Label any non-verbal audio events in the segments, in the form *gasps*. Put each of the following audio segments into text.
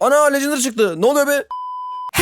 Ana Legendary çıktı. Ne oluyor be?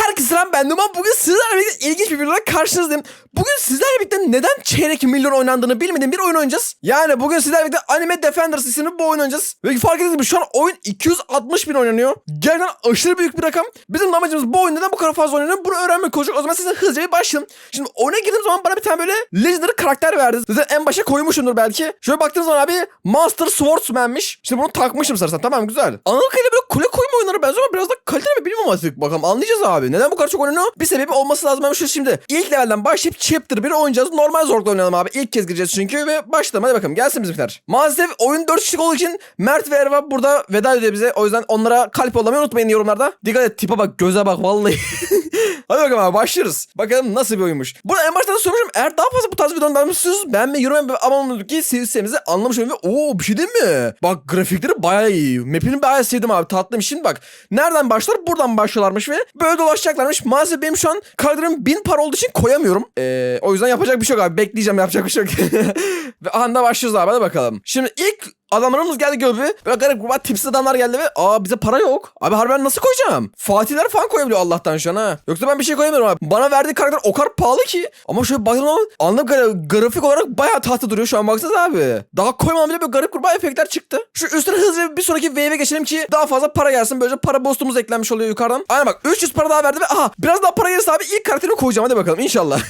Herkese selam ben Numan. Bugün sizlerle birlikte ilginç bir videoda karşınızdayım. Bugün sizlerle birlikte neden çeyrek milyon oynandığını bilmediğim bir oyun oynayacağız. Yani bugün sizlerle birlikte Anime Defenders isimli bu oyun oynayacağız. Ve fark ettiğiniz gibi şu an oyun 260 bin oynanıyor. Gerçekten aşırı büyük bir rakam. Bizim amacımız bu oyun neden bu kadar fazla oynanıyor bunu öğrenmek olacak. O zaman size hızlıca bir başlayalım. Şimdi oyuna girdiğim zaman bana bir tane böyle Legendary karakter verdi. Zaten en başa koymuşumdur belki. Şöyle baktığınız zaman abi Master Swordsman'miş. Şimdi bunu takmışım sarsan tamam güzel. Kadarıyla böyle kule koyma oyunları benziyor ama biraz da kaliteli mi bilmiyorum artık. Bakalım anlayacağız abi. Neden bu kadar çok oynanıyor? Bir sebebi olması lazım. Ama şu şimdi ilk levelden başlayıp chapter 1 oynayacağız. Normal zorlukla oynayalım abi. İlk kez gireceğiz çünkü ve başlayalım. Hadi bakalım gelsin bizimkiler. Maalesef oyun 4 kişilik olduğu için Mert ve Erva burada veda ediyor bize. O yüzden onlara kalp yollamayı unutmayın yorumlarda. Dikkat et tipe bak göze bak vallahi. *laughs* Hadi bakalım abi başlıyoruz. Bakalım nasıl bir oyunmuş. Burada en başta da söylemişim. Eğer daha fazla bu tarz videodan beğenmişsiniz beğenmeyi, yorum ve abone olmayı ki sevsenizi anlamış olayım. Ve ooo bir şey değil mi? Bak grafikleri bayağı iyi. Map'ini bayağı sevdim abi tatlım. Şimdi bak nereden başlar? Buradan başlıyorlarmış ve böyle dolaşacaklarmış. Maalesef benim şu an kaydırım bin para olduğu için koyamıyorum. Ee, o yüzden yapacak bir şey yok abi. Bekleyeceğim yapacak bir şey yok. *laughs* ve anda başlıyoruz abi hadi bakalım. Şimdi ilk Adamlarımız geldi göbü. Böyle garip gruba tipsiz adamlar geldi ve aa bize para yok. Abi harbiden nasıl koyacağım? Fatihler falan koyabiliyor Allah'tan şu an ha. Yoksa ben bir şey koyamıyorum abi. Bana verdiği karakter o kadar pahalı ki. Ama şöyle baktığım zaman anladığım kadarıyla grafik olarak bayağı tahta duruyor şu an baksanıza abi. Daha koymam bile böyle garip gruba efektler çıktı. Şu üstüne hızlı bir sonraki wave'e geçelim ki daha fazla para gelsin. Böylece para boostumuz eklenmiş oluyor yukarıdan. Aynen bak 300 para daha verdi ve aha biraz daha para gelirse abi ilk karakterimi koyacağım hadi bakalım inşallah.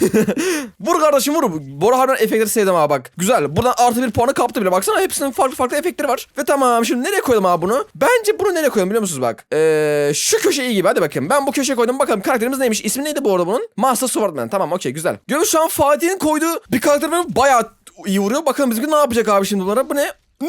*laughs* vur kardeşim vur. Bora harbiden efektleri sevdim abi bak. Güzel. Buradan artı bir puanı kaptı bile. Baksana hepsinin farklı farklı efektleri var. Ve tamam şimdi nereye koyalım abi bunu? Bence bunu nereye koyalım biliyor musunuz bak. Ee, şu köşe iyi gibi hadi bakayım. Ben bu köşeye koydum bakalım karakterimiz neymiş. İsmi neydi bu arada bunun? Master Swordman. Tamam okey güzel. Görüyoruz şu an Fatih'in koyduğu bir karakterime bayağı iyi vuruyor. Bakalım bizimki ne yapacak abi şimdi bunlara? Bu ne? Ne?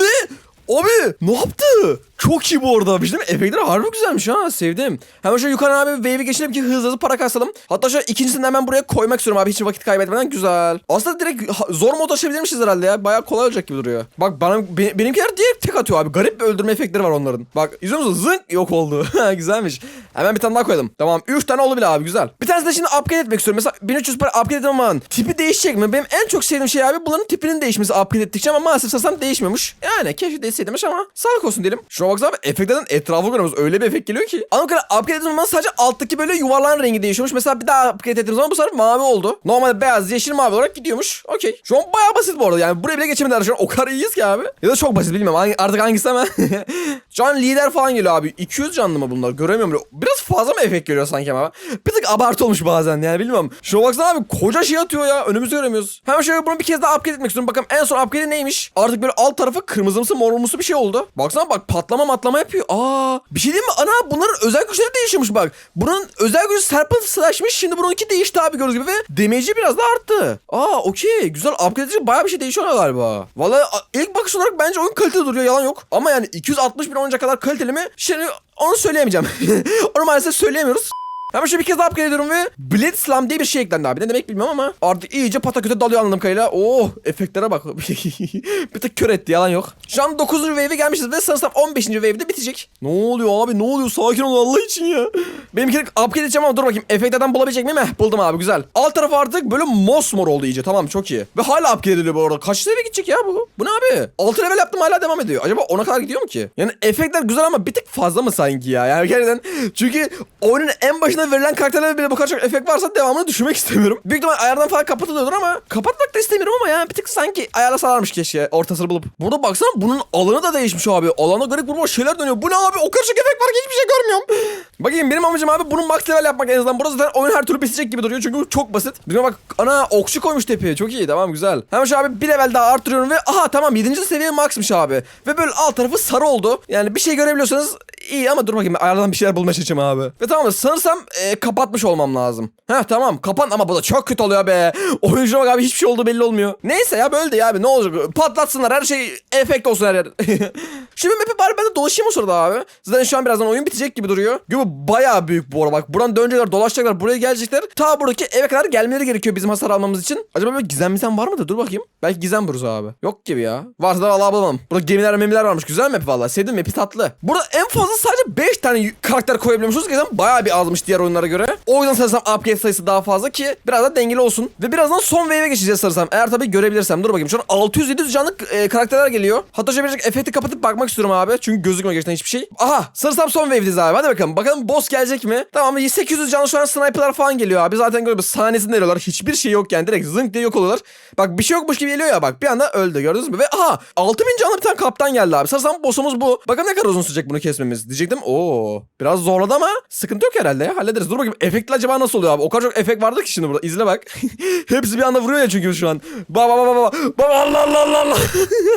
Abi ne yaptı? Çok iyi bu arada. Bir şey mi? Efektleri harbi güzelmiş ha. Sevdim. Hemen şöyle yukarı abi wave'i geçelim ki hızlı hızlı para kasalım. Hatta şu ikincisini hemen buraya koymak istiyorum abi. Hiç vakit kaybetmeden. Güzel. Aslında direkt zor mod açabilirmişiz herhalde ya. Bayağı kolay olacak gibi duruyor. Bak bana be- benimkiler direkt tek atıyor abi. Garip bir öldürme efektleri var onların. Bak izliyor musun? Zınk yok oldu. *laughs* Güzelmiş. Hemen bir tane daha koyalım. Tamam 3 tane oldu bile abi güzel. Bir tanesi de şimdi upgrade etmek istiyorum. Mesela 1300 para upgrade etmem ama tipi değişecek mi? Benim en çok sevdiğim şey abi bunların tipinin değişmesi upgrade ettikçe ama maalesef sasam değişmiyormuş. Yani keşke değişseymiş ama sağlık olsun diyelim. Şuna baksana abi efektlerden etrafı görüyoruz. Öyle bir efekt geliyor ki. Ama kadar upgrade ettiğimiz zaman sadece alttaki böyle yuvarlan rengi değişiyormuş. Mesela bir daha upgrade ettiğimiz zaman bu sefer mavi oldu. Normalde beyaz, yeşil, mavi olarak gidiyormuş. Okey. Şu an bayağı basit bu arada. Yani buraya bile geçemediler şu an. O kadar iyiyiz ki abi. Ya da çok basit. Hangi- Artık hangisi ama. *laughs* şu an lider falan geliyor abi. 200 canlı mı bunlar? Göremiyorum. Böyle. Biraz fazla mı efekt geliyor sanki ama? Bir tık abartı olmuş bazen yani bilmiyorum. Şuna baksana abi koca şey atıyor ya. Önümüzü göremiyoruz. Hemen şöyle bunu bir kez daha upgrade etmek istiyorum. Bakalım en son upgrade neymiş? Artık böyle alt tarafı kırmızımsı morumsu bir şey oldu. Baksana bak patlama matlama yapıyor. Aa bir şey diyeyim mi? Ana bunların özel güçleri değişiyormuş bak. Bunun özel gücü Serpent Slash'mış. Şimdi bununki değişti abi gördüğünüz gibi ve damage'i biraz da arttı. Aa okey. Güzel upgrade edince bayağı bir şey değişiyor galiba. Vallahi a- ilk bakış olarak bence oyun kaliteli duruyor. Yalan yok. Ama yani 260 bin oynayacak kadar kaliteli mi? Şimdi onu söyleyemeyeceğim. *laughs* onu maalesef söyleyemiyoruz. Hemen şöyle bir kez daha upgrade ediyorum ve Blade Slam diye bir şey eklendi abi. Ne demek bilmiyorum ama artık iyice pataküte dalıyor anladığım kadarıyla. Oh efektlere bak. *laughs* bir tık kör etti yalan yok. Şu an 9. wave'e gelmişiz ve sanırsam 15. wave'de bitecek. Ne oluyor abi ne oluyor sakin ol Allah için ya. Benimkini upgrade edeceğim ama dur bakayım efektlerden bulabilecek miyim? Heh, buldum abi güzel. Alt tarafı artık böyle mosmor oldu iyice tamam çok iyi. Ve hala upgrade ediliyor bu arada. Kaç level gidecek ya bu? Bu ne abi? 6 level yaptım hala devam ediyor. Acaba ona kadar gidiyor mu ki? Yani efektler güzel ama bir tık fazla mı sanki ya? Yani gerçekten çünkü oyunun en başında verilen karakterlere bile bu kadar çok efekt varsa devamını düşünmek *laughs* istemiyorum. Büyük ihtimal ayardan falan kapatılıyordur ama kapatmak da istemiyorum ama ya bir tık sanki ayarlasalarmış keşke ortasını bulup. Burada baksana bunun alanı da değişmiş abi. Alana garip vurma şeyler dönüyor. Bu ne abi? O kadar çok efekt var ki hiçbir şey görmüyorum. *gasps* Bakayım benim amacım abi bunun max level yapmak en azından. Burası zaten oyun her türlü bitecek gibi duruyor çünkü çok basit. De bak ana okçu koymuş tepeye. Çok iyi tamam güzel. Hemen şu abi bir level daha arttırıyorum ve aha tamam 7. seviye maxmış abi. Ve böyle alt tarafı sarı oldu. Yani bir şey görebiliyorsanız iyi ama dur bakayım ben ayardan bir şeyler bulmaya çalışacağım abi. Ve tamam sanırsam e, kapatmış olmam lazım. Heh tamam kapan ama bu da çok kötü oluyor be. Oyuncuya bak abi hiçbir şey olduğu belli olmuyor. Neyse ya böyle de ya abi ne olacak patlatsınlar her şey efekt olsun her yer. *laughs* Şimdi map'i bari ben de dolaşayım o sırada abi. Zaten şu an birazdan oyun bitecek gibi duruyor. Gibi bayağı büyük bu arada bak. Buradan dönecekler dolaşacaklar buraya gelecekler. Ta buradaki eve kadar gelmeleri gerekiyor bizim hasar almamız için. Acaba böyle gizem mizem var mıdır? Dur bakayım. Belki gizem buluruz abi. Yok gibi ya. Varsa da vallahi bulamam. Burada gemiler memiler varmış. Güzel map valla. Sevdim map'i tatlı. Burada en fazla sadece 5 tane karakter koyabiliyormuşuz. Gerçekten bayağı bir azmış diğer oyunlara göre. O yüzden sanırsam upgrade sayısı daha fazla ki biraz da dengeli olsun. Ve birazdan son wave'e geçeceğiz sanırsam. Eğer tabii görebilirsem. Dur bakayım. Şu an 600-700 canlı e, karakterler geliyor. Hatta şöyle birazcık efekti kapatıp bakmak istiyorum abi. Çünkü gözükmüyor gerçekten hiçbir şey. Aha sanırsam son wave'deyiz abi. Hadi bakalım. Bakalım boss gelecek mi? Tamam 800 canlı şu an sniper'lar falan geliyor abi. Zaten bir sahnesinde veriyorlar. Hiçbir şey yok yani. Direkt zınk diye yok oluyorlar. Bak bir şey yokmuş gibi geliyor ya bak. Bir anda öldü gördünüz mü? Ve aha 6000 canlı bir tane kaptan geldi abi. Sanırsam boss'umuz bu. Bakalım ne kadar uzun sürecek bunu kesmemiz. Diyecektim. Oo biraz zorladı ama sıkıntı yok herhalde ya. Hallederiz. Dur bakayım efektli acaba nasıl oluyor abi? O kadar çok efekt vardı ki şimdi burada. İzle bak. *laughs* Hepsi bir anda vuruyor ya çünkü şu an. Ba ba ba ba ba. Ba Allah Allah Allah Allah.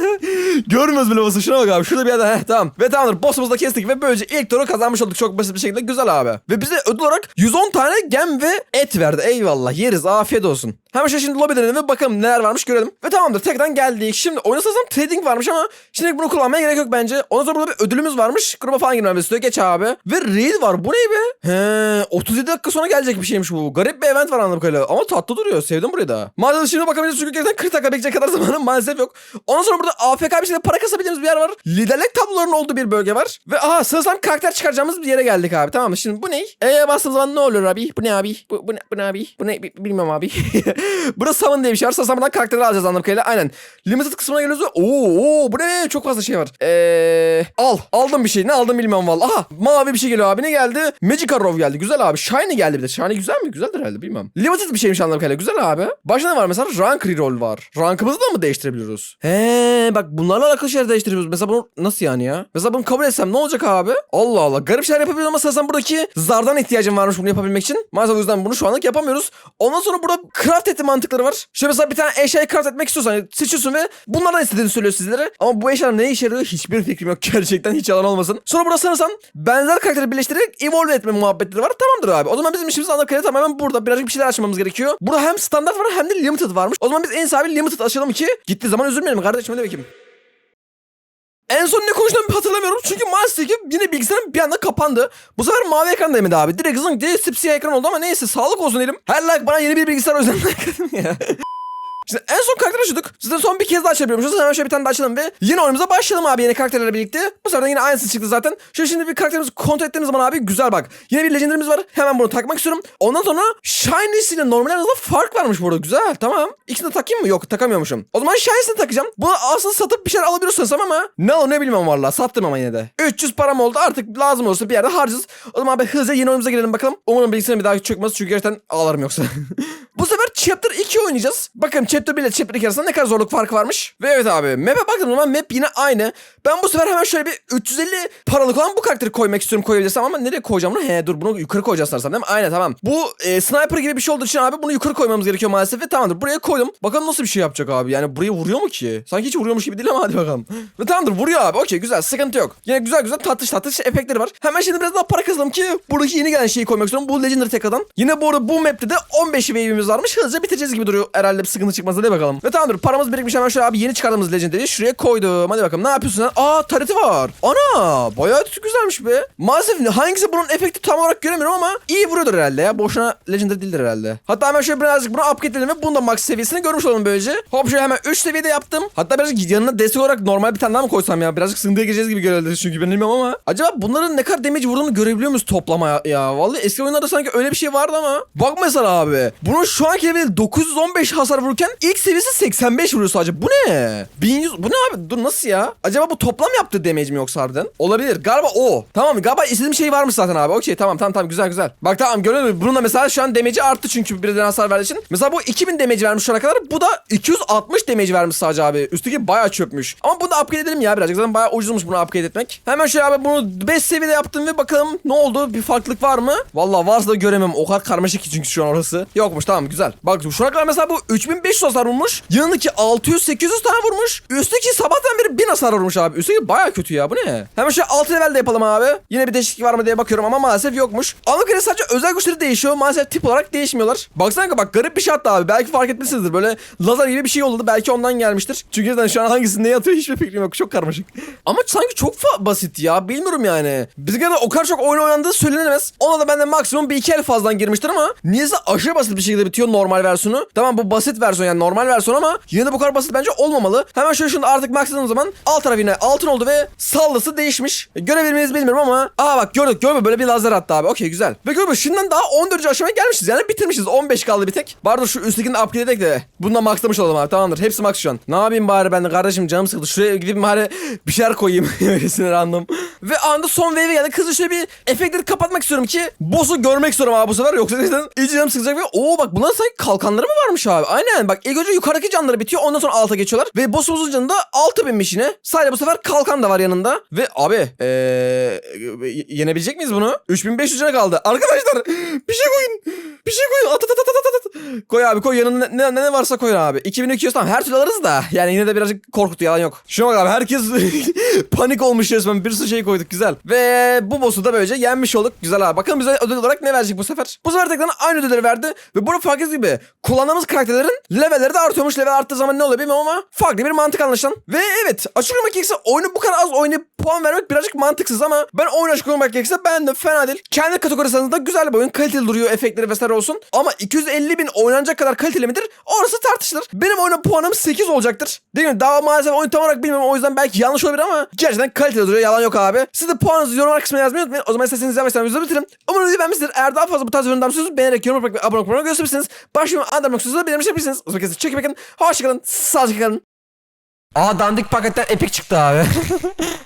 *laughs* Görmüyoruz bile boss'u. Şuna bak abi. Şurada bir yerde. Heh tamam. Ve tamamdır. Boss'umuzu da kestik ve böylece ilk turu kazanmış olduk. Çok basit bir şekilde. Güzel abi. Ve bize ödül olarak 110 tane gem ve et verdi. Eyvallah. Yeriz. Afiyet olsun. Hemen şimdi lobby dönelim ve bakalım neler varmış görelim. Ve tamamdır. Tekrar geldik. Şimdi oyuna trading varmış ama şimdi bunu kullanmaya gerek yok bence. Ondan sonra burada bir ödülümüz varmış. Gruba falan girmemiz istiyor. Geç abi. Ve raid var. Bu ne be? He, 37 dakika sonra gelecek bir şeymiş bu. Garip bir event var anladığım kadarıyla. Ama tatlı duruyor. Sevdim burayı da. Maalesef şimdi bakamayacağız çünkü gerçekten 40 dakika bekleyecek kadar *laughs* zamanım maalesef yok. Ondan sonra burada AFK bir şekilde para kasabildiğimiz bir yer var. Liderlik tablolarının olduğu bir bölge var. Ve aha sanırsam karakter çıkaracağımız bir yere geldik abi. Tamam mı? Şimdi bu ne? Eee bastığım zaman ne oluyor abi? Bu ne abi? Bu, bu ne, bu ne abi? Bu ne? Bi- Bilmiyorum abi. *laughs* Burada summon diye bir şey var. Buradan karakteri alacağız anladığım kadarıyla. Aynen. Limited kısmına geliyoruz. Oo, oo bu ne? Çok fazla şey var. Eee al. Aldım bir şey. Ne aldım bilmiyorum valla. Aha mavi bir şey geliyor abi. Ne geldi? Magic Arrow geldi. Güzel abi. Shiny geldi bir de. Shiny güzel mi? Güzeldir herhalde bilmem. Limited bir şeymiş anladığım kadarıyla. Güzel abi. Başka ne var mesela? Rank reroll var. Rankımızı da mı değiştirebiliyoruz? He bak bunlarla alakalı şeyler değiştirebiliyoruz. Mesela bunu nasıl yani ya? Mesela bunu kabul etsem ne olacak abi? Allah Allah. Garip şeyler yapabiliyoruz ama sanırsam buradaki zardan ihtiyacım varmış bunu yapabilmek için. Maalesef o yüzden bunu şu anlık yapamıyoruz. Ondan sonra burada craft etme mantıkları var. Şöyle mesela bir tane eşyayı craft etmek istiyorsan seçiyorsun ve bunlardan istediğini söylüyor sizlere. Ama bu eşyalar ne işe yarıyor hiçbir fikrim yok. *laughs* Gerçekten hiç yalan olmasın. Sonra burada sanırsam benzer karakteri birleştirerek evolve etme muhabbetleri var. Tamamdır abi. O zaman bizim işimiz anladığım kadarıyla tamamen burada. Birazcık bir şeyler açmamız gerekiyor. Burada hem standart var hem de limited varmış. O zaman biz en sahibi limited açalım ki gittiği zaman üzülmeyelim kardeşim. Hadi bakayım. En son ne konuştuğumu hatırlamıyorum çünkü maalesef ki yine bilgisayarım bir anda kapandı. Bu sefer mavi ekran demedi abi. Direkt zınk diye sipsiyah ekran oldu ama neyse sağlık olsun diyelim. Her like bana yeni bir bilgisayar özelliğinden *laughs* ya. Şimdi en son karakter açıyorduk. Size son bir kez daha açabiliyormuşuz. Hemen şöyle bir tane daha açalım ve yine oyunumuza başlayalım abi yeni karakterlerle birlikte. Bu sefer de yine aynısı çıktı zaten. Şöyle şimdi bir karakterimizi kontrol ettiğimiz zaman abi güzel bak. Yine bir legendarimiz var. Hemen bunu takmak istiyorum. Ondan sonra Shiny's ile normal arasında fark varmış burada. Güzel tamam. İkisini de takayım mı? Yok takamıyormuşum. O zaman Shiny'sini takacağım. Bunu aslında satıp bir şeyler alabiliyorsunuz ama ne o ne bilmem valla. Sattım ama yine de. 300 param oldu. Artık lazım olursa bir yerde harcarız. O zaman abi hızlıca yeni oyunumuza girelim bakalım. Umarım bilgisayarım bir daha çökmez çünkü gerçekten ağlarım yoksa. *laughs* Bu sefer Chapter 2 oynayacağız. Bakın Chapter 1 ile Chapter 2 arasında ne kadar zorluk farkı varmış. Ve evet abi map'e baktığım zaman map yine aynı. Ben bu sefer hemen şöyle bir 350 paralık olan bu karakteri koymak istiyorum koyabilirsem ama nereye koyacağım bunu? He dur bunu yukarı koyacağız sanırsam değil mi? Aynen tamam. Bu e, sniper gibi bir şey olduğu için abi bunu yukarı koymamız gerekiyor maalesef ve tamamdır. Buraya koydum. Bakalım nasıl bir şey yapacak abi. Yani buraya vuruyor mu ki? Sanki hiç vuruyormuş gibi değil ama hadi bakalım. *laughs* ve tamamdır vuruyor abi. Okey güzel sıkıntı yok. Yine güzel güzel tatlış tatlış efektleri var. Hemen şimdi biraz daha para kazanalım ki buradaki yeni gelen şeyi koymak istiyorum. Bu Legendary tekrardan. Yine bu arada bu map'te de 15 wave'imiz varmış. Hızlıca biteceğiz gibi duruyor. Herhalde bir sıkıntı çıkmaz. Hadi bakalım. Ve tamamdır. Paramız birikmiş hemen şöyle abi yeni çıkardığımız Legendary'i şuraya koydum. Hadi bakalım ne yapıyorsun sen? Aa tareti var. Ana bayağı güzelmiş be. Maalesef hangisi bunun efekti tam olarak göremiyorum ama iyi vuruyordur herhalde ya. Boşuna Legendary değildir herhalde. Hatta hemen şöyle birazcık bunu upgrade edelim ve bunu da max seviyesini görmüş olalım böylece. Hop şöyle hemen 3 seviyede yaptım. Hatta birazcık yanına destek olarak normal bir tane daha mı koysam ya? Birazcık sındıya gireceğiz gibi görüldü çünkü ben bilmiyorum ama. Acaba bunların ne kadar damage vurduğunu görebiliyor muyuz toplama ya? ya? Vallahi eski oyunlarda sanki öyle bir şey vardı ama. Bak mesela abi. Bunun şu anki level 915 hasar vururken ilk seviyesi 85 vuruyor sadece. Bu ne? 1100 bu ne abi? Dur nasıl ya? Acaba bu toplam yaptığı damage mi yoksa harbiden? Olabilir. Galiba o. Tamam galiba istediğim şey varmış zaten abi. Okey tamam tamam tamam güzel güzel. Bak tamam görüyor musun? Bunun mesela şu an damage'i arttı çünkü birden hasar verdiği için. Mesela bu 2000 damage vermiş şu ana kadar. Bu da 260 damage vermiş sadece abi. Üstteki bayağı çökmüş. Ama bunu da upgrade edelim ya birazcık. Zaten bayağı ucuzmuş bunu upgrade etmek. Hemen şöyle abi bunu 5 seviyede yaptım ve bakalım ne oldu? Bir farklılık var mı? Vallahi varsa da göremem. O kadar karmaşık ki çünkü şu an orası. Yokmuş tamam güzel. Bak şu ana kadar mesela bu 3500 hasar vurmuş. Yanındaki 600-800 tane vurmuş. Üstteki sabahtan beri 1000 hasar vurmuş abi. Üstteki bayağı kötü ya bu ne? Hemen şöyle 6 level de yapalım abi. Yine bir değişiklik var mı diye bakıyorum ama maalesef yokmuş. Ama kere sadece özel güçleri değişiyor. Maalesef tip olarak değişmiyorlar. Baksana bak garip bir şey hatta abi. Belki fark etmişsinizdir. Böyle lazer gibi bir şey oldu. Belki ondan gelmiştir. Çünkü zaten şu an hangisinde yatıyor hiçbir fikrim yok. Çok karmaşık. Ama sanki çok basit ya. Bilmiyorum yani. Bizim kadar o kadar çok oyun oynandığı söylenemez. Ona da benden maksimum bir iki el fazladan girmiştir ama niyeyse aşırı basit bir şekilde bitiyor normal versiyonu. Tamam bu basit versiyon yani normal versiyon ama yine de bu kadar basit bence olmamalı. Hemen şöyle şunu artık maksadığım zaman alt taraf yine altın oldu ve sallası değişmiş. E, Görebilir miyiz bilmiyorum ama aa bak gördük görme böyle bir lazer attı abi. Okey güzel. Ve görme şimdiden daha 14. aşamaya gelmişiz yani bitirmişiz. 15 kaldı bir tek. Dur şu üsttekini upgrade edelim de. Bundan maxlamış olalım abi tamamdır. Hepsi max şu an. Ne yapayım bari ben de kardeşim canım sıkıldı. Şuraya gidip bari bir şeyler koyayım. *laughs* Öylesine random. Ve anda son wave'e geldi. Kızı şöyle bir efektleri kapatmak istiyorum ki boss'u görmek istiyorum abi bu sefer. Yoksa zaten iyice canım sıkacak ve oo bak bunların sanki kalkanları mı varmış abi? Aynen bak ilk önce yukarıdaki canları bitiyor ondan sonra alta geçiyorlar. Ve boss'umuzun canı da alta binmiş yine. Sadece bu sefer kalkan da var yanında. Ve abi eee y- yenebilecek miyiz bunu? 3500 cana kaldı. Arkadaşlar *gasps* bir şey koyun. Bir şey koyun. At at at at at at. Koy abi koy yanına ne, ne, ne varsa koy abi. 2200 tamam her türlü alırız da. Yani yine de birazcık korkuttu yalan yok. Şuna bak abi herkes *laughs* panik olmuş resmen. Bir sürü şey koyduk güzel. Ve bu boss'u da böylece yenmiş olduk. Güzel abi. Bakalım bize ödül olarak ne verecek bu sefer. Bu sefer tekrar aynı ödülleri verdi. Ve burada fark gibi kullandığımız karakterlerin levelleri de artıyormuş. Level arttığı zaman ne oluyor bilmiyorum ama farklı bir mantık anlaşılan. Ve evet açık olmak gerekirse oyunu bu kadar az oynayıp puan vermek birazcık mantıksız ama ben oyunu açık olmak gerekirse ben de fena değil. Kendi kategorisinde güzel bir oyun. Kaliteli duruyor. Efektleri vesaire olsun. Ama 250 bin oynanacak kadar kaliteli midir? Orası tartışılır. Benim oyuna puanım 8 olacaktır. Değil mi? Daha maalesef oyun tam olarak bilmiyorum. O yüzden belki yanlış olabilir ama gerçekten kaliteli duruyor. Yalan yok abi. Siz de puanınızı yorumlar kısmına yazmayı unutmayın. O zaman isterseniz izlemek isterseniz bitirin. Umarım videoyu beğenmişsinizdir. Eğer daha fazla bu tarz yorumlar beğenerek yorum yapmak ve abone olmayı gösterirseniz başlıyorum anlamak istiyorsanız benim yapabilirsiniz. O kesin çekip bakın. Hoşçakalın. Sağlıcakla kalın. Aa dandik paketten epik çıktı abi. *laughs*